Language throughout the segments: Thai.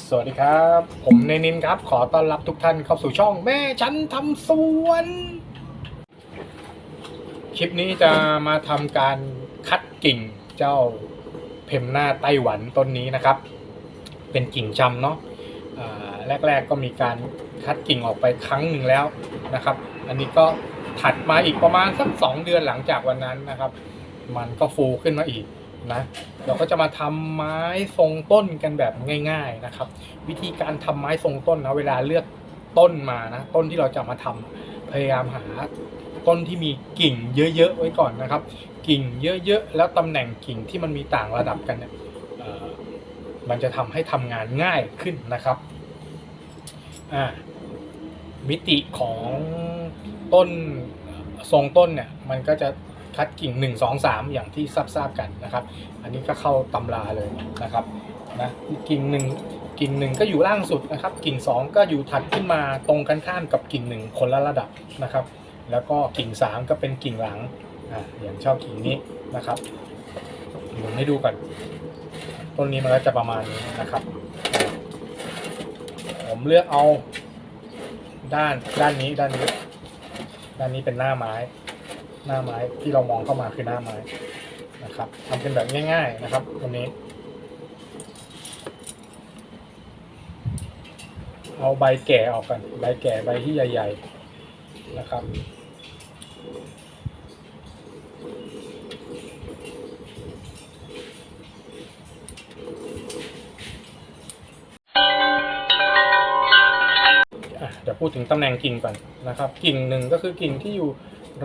สวัสดีครับ ผมเนนินครับ ขอต้อนรับทุกท่านเข้าสู่ช่องแม่ฉันทำสวน คลิปนี้จะมาทำการคัดกิ่งเจ้าเพมหน้าไต้หวันต้นนี้นะครับ เป็นกิ่งชำเนาะแรก ๆก็มีการคัดกิ่งออกไปครั้งหนึ่งแล้วนะครับ อันนี้ก็ถัดมาอีกประมาณสักสองเดือนหลังจากวันนั้นนะครับ มันก็ฟูขึ้นมาอีก นะ เราก็จะมาทำไม้ทรงต้นกันแบบง่าย ๆนะครับ วิธีการทำไม้ทรงต้นนะเวลาเลือกต้นมานะ ต้นที่เราจะมาทำพยายามหาต้นที่มีกิ่งเยอะๆไว้ก่อนนะครับ กิ่งเยอะๆแล้วตำแหน่งกิ่งที่มันมีต่างระดับกันเนี่ยมันจะทำให้ทำงานง่ายขึ้นนะครับอ่ามิติของต้นทรงต้นเนี่ยมันก็จะ คัดกิ่ง 1 2 3 อย่างที่ทราบๆกันนะครับ อันนี้ก็เข้าตำราเลยนะครับนะกิ่งหนึ่งกิ่งหนึ่งก็อยู่ล่างสุดนะครับ กิ่ง 2 ก็อยู่ถัดขึ้นมาตรงกันข้ามกับกิ่งหนึ่งคนละระดับนะครับ แล้วก็กิ่ง 3 ก็เป็นกิ่งหลังอ่าอย่างชอบกิ่งนี้นะครับหมุนให้ดูก่อนต้นนี้มันก็จะประมาณนี้นะครับ ผมเลือกเอาด้านด้านนี้ด้านนี้ ด้านนี้เป็นหน้าไม้ หน้าไม้ที่เรามองเข้ามาคือหน้าไม้นะครับทำเป็นแบบง่าย ๆนะครับวันนี้ เอาใบแก่ออกกันใบแก่ใบที่ใหญ่ ๆนะครับเดี๋ยวพูดถึงตำแหน่งกิ่งก่อนนะครับ กิ่งหนึ่งก็คือกิ่งที่อยู่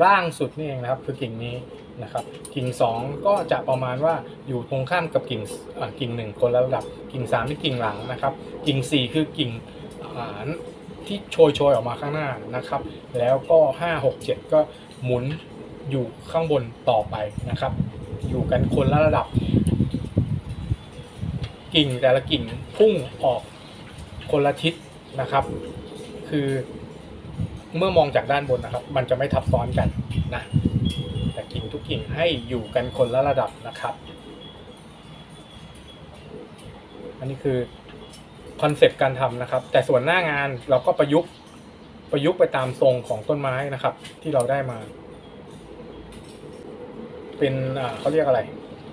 ร่างสุดนี่เองนะครับคือกิ่งนี้นะครับกิ่งสองก็จะประมาณว่าอยู่ตรงข้ามกับกิ่งอะกิ่งหนึ่งคนละระดับกิ่งสามที่กิ่งหลังนะครับ กิ่งสี่คือกิ่งที่โชยโชยๆออกมาข้างหน้านะครับ แล้วก็ห้าหกเจ็ดก็หมุนอยู่ข้างบนต่อไปนะครับ อยู่กันคนละระดับ กิ่งแต่ละกิ่งพุ่งออกคนละทิศนะครับ คือ เมื่อมองจากด้านบนนะครับ มันจะไม่ทับซ้อนกันนะแต่กิ่งทุกกิ่งให้อยู่กันคนละระดับนะครับ อันนี้คือคอนเซปต์การทำนะครับ แต่ส่วนหน้างานเราก็ประยุกต์ประยุกต์ไปตามทรงของต้นไม้นะครับ ที่เราได้มา เป็นอ่าเขาเรียกอะไร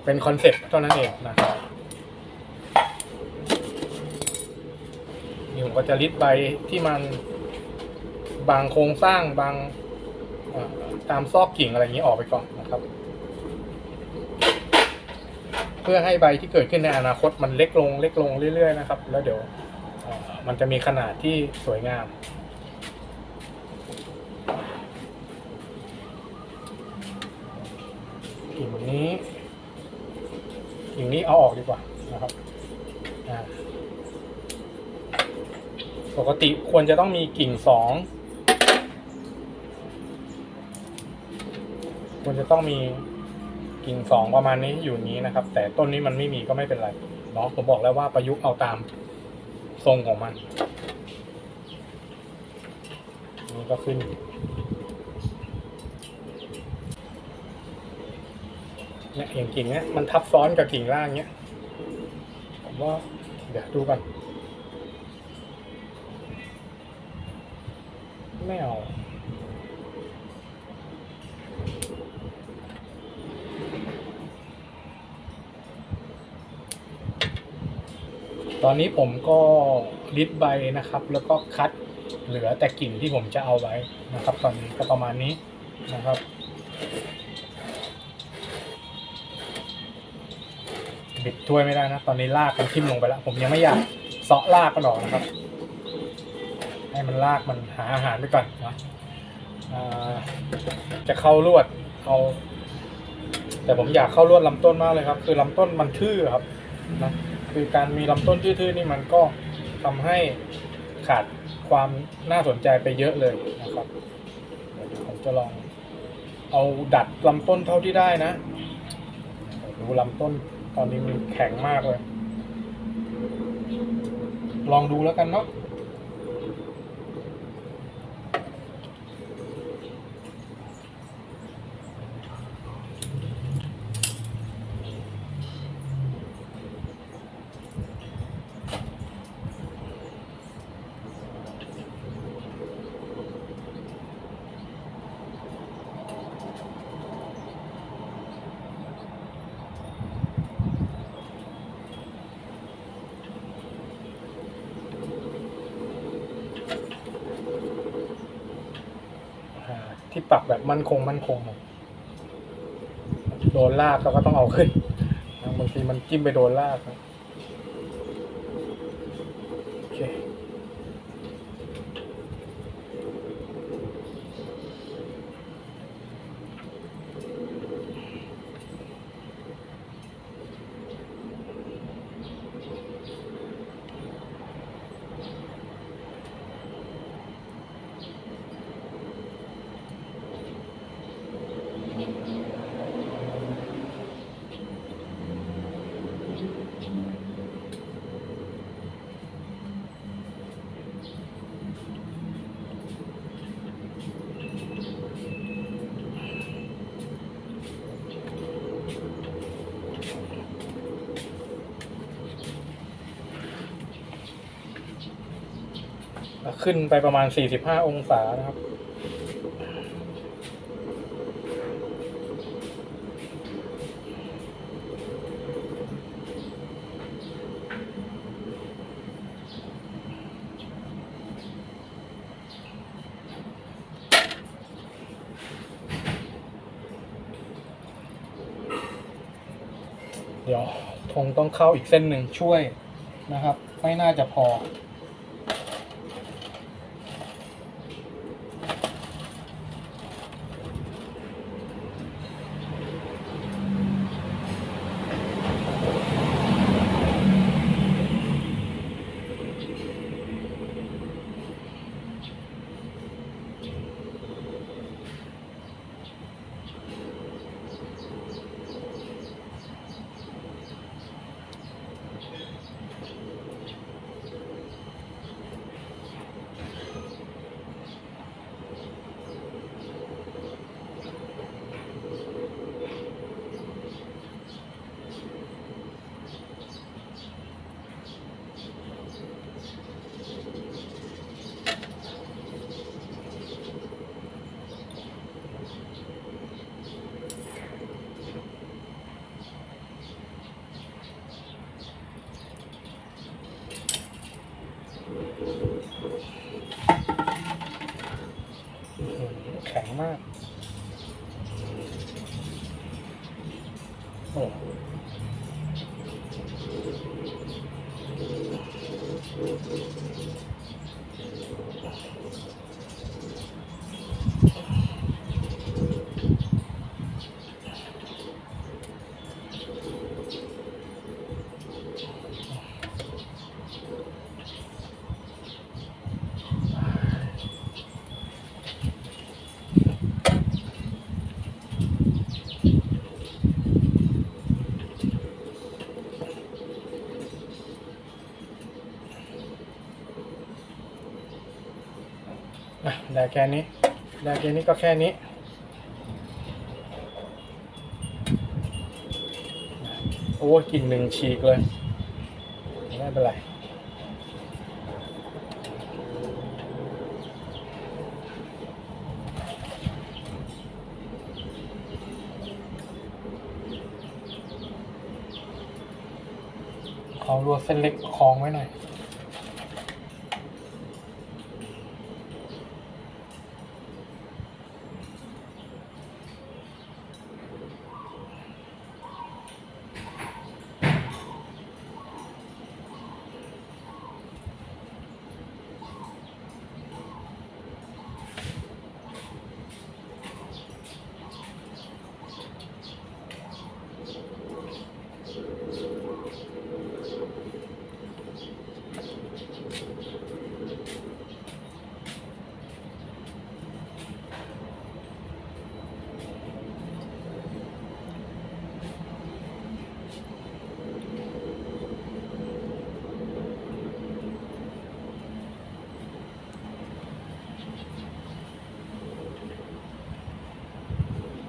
เป็นคอนเซปต์เท่านั้นเองนะครับนี่ผมก็จะลิดใบที่มัน บางโครงสร้างบางตามซอกกิ่งอะไรอย่างนี้ออกไปก่อนนะครับ เพื่อให้ใบที่เกิดขึ้นในอนาคตมันเล็กลงเล็กลงเรื่อยๆนะครับ แล้วเดี๋ยวมันจะมีขนาดที่สวยงามกิ่งนี้กิ่งนี้เอาออกดีกว่านะครับปกติควรจะต้องมีกิ่งสอง ควรจะต้องมีกิ่งสองประมาณนี้อยู่นี้นะครับ แต่ต้นนี้มันไม่มีก็ไม่เป็นไรเนาะผมบอกแล้วว่าประยุกต์เอาตามทรงของมันนี่ก็ขึ้น เนี่ยอย่างกิ่งเนี้ยมันทับซ้อนกับกิ่งล่างเนี้ยผมว่าเดี๋ยวดูกันไม่เอา ตอนนี้ผมก็ลิดใบนะครับ แล้วก็คัดเหลือแต่กิ่งที่ผมจะเอาไว้นะครับ ตอนนี้ก็ประมาณนี้นะครับบิดถ้วยไม่ได้นะ ตอนนี้ลากมันทิ่มลงไปแล้ว ผมยังไม่อยากเสาะลากมันออกนะครับ ให้มันลากมันหาอาหารไปก่อนนะจะเข้าลวดเอาแต่ผมอยากเข้าลวดลำต้นมากเลยครับ คือลำต้นมันทื่อครับนะ คือการมีลำต้นทื่อๆนี่มันก็ทำให้ขาดความน่าสนใจไปเยอะเลยนะครับเดี๋ยวผมจะลองเอาดัดลำต้นเท่าที่ได้นะ ดูลำต้นตอนนี้มันแข็งมากเลย ลองดูแล้วกันเนาะ ที่ปักแบบมั่นคงมั่นคงหน่อยโดนลากเราก็ต้องเอาขึ้นบางทีมันจิ้มไปโดนลาก ขึ้นไปประมาณ 45 องศานะครับ เดี๋ยวคงต้องเข้าอีกเส้นหนึ่งช่วยนะครับ ไม่น่าจะพอ โอ้อะ ได้แค่นี้ ได้แค่นี้ก็แค่นี้ โอ้กลินหนึ่งฉีกเลย ไม่เป็นไรขอรัวเส้นเล็กคล้องไว้หน่อย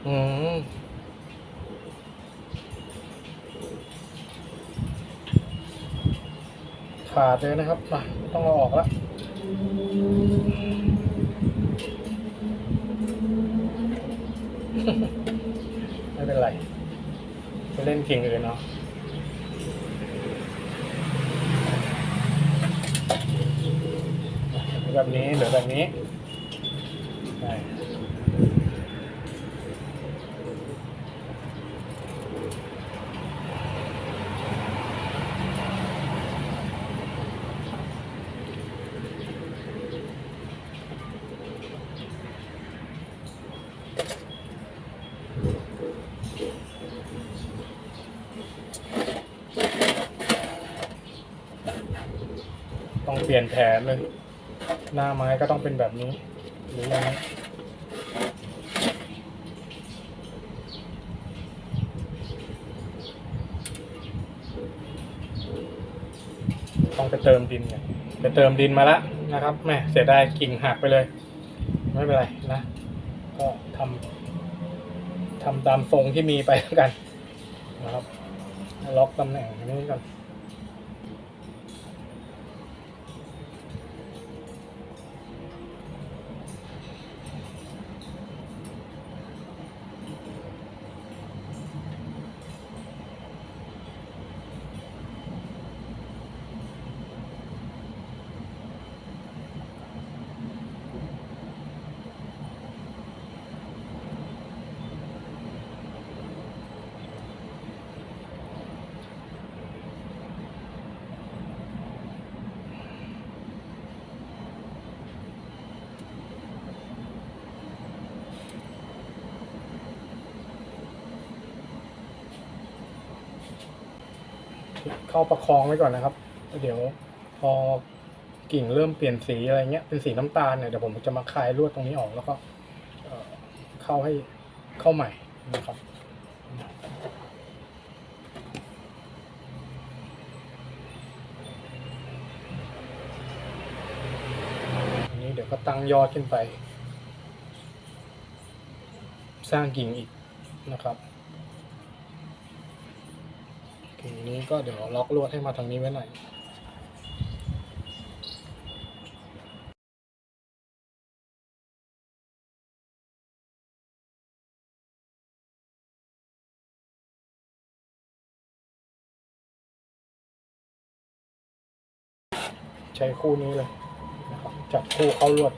อืมขาดเลยนะครับมาต้องเอาออกแล้วไม่เป็นไรไปเล่นกิ่งอื่นเนาะเหลือแบบนี้เหลือแบบนี้ได้ ต้อง เปลี่ยนแผนเลย หน้าไม้ก็ต้องเป็นแบบนี้ หรือยังไงต้องไปเติมดินเนี่ยไปเติมดินมาแล้วนะครับแม่เสียดายกิ่งหักไปเลย ไม่เป็นไรนะ ก็ทำทำตามทรงที่มีไปแล้วกันนะครับ ล็อกตำแหน่งนนี้ก่อน เข้าประคองไว้ก่อนนะครับ เดี๋ยวพอกิ่งเริ่มเปลี่ยนสีอะไรเงี้ยเป็นสีน้ำตาลเนี่ยเดี๋ยวผมจะมาคลายลวดตรงนี้ออกแล้วก็เอ่อเข้าให้เข้าใหม่นะครับอันนี้เดี๋ยวก็ตั้งยอดขึ้นไป สร้างกิ่งอีกนะครับ กิ่งนี้ก็เดี๋ยวล็อกลวดให้มาทางนี้ไว้หน่อยใช้คู่นี้เลยนะครับจับคู่เข้าลวด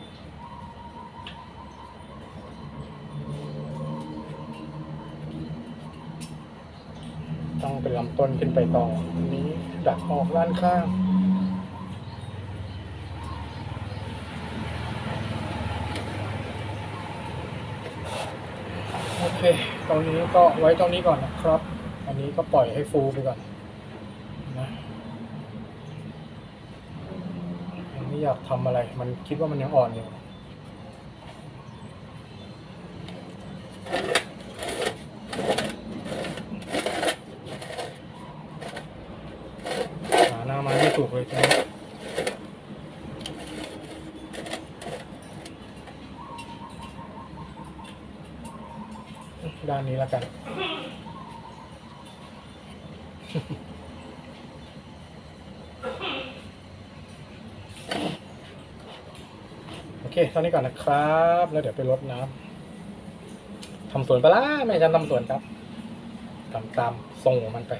ต้อง เป็นลำต้นขึ้นไปต่อนนี้ดักออกด้านข้างโอเคตรงนี้ก็ไว้ตรงนี้ก่อนนะครับ อันนี้ก็ปล่อยให้ฟูไปก่อนนะยังไม่อยากทำอะไร มันคิดว่ามันยังอ่อนอยู่ หาหน้าไม้ไม่ถูกเลยตรงนี้ด้านนี้แล้วกัน โอเคเท่านี้ก่อนนะครับ แล้วเดี๋ยวไปรดน้ำทำสวนปลาร้าแม่ฉันทำสวนครับทำตามทรงของมันไป